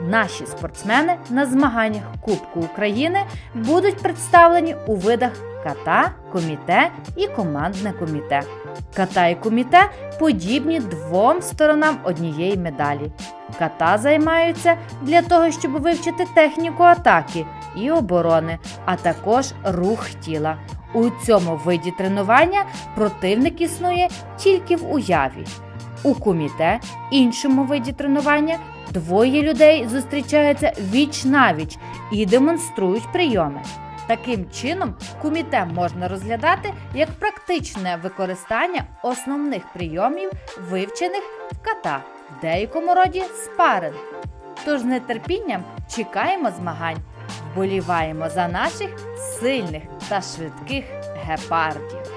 наші спортсмени на змаганнях Кубку України будуть представлені у видах ката, коміте і командне коміте. Ката і коміте подібні двом сторонам однієї медалі. Ката займаються для того, щоб вивчити техніку атаки і оборони, а також рух тіла. У цьому виді тренування противник існує тільки в уяві. У куміте, іншому виді тренування, двоє людей зустрічаються віч навіч і демонструють прийоми. Таким чином, куміте можна розглядати як практичне використання основних прийомів, вивчених в ката, в деякому роді спаринг. Тож з нетерпінням чекаємо змагань, вболіваємо за наших сильних та швидких гепардів.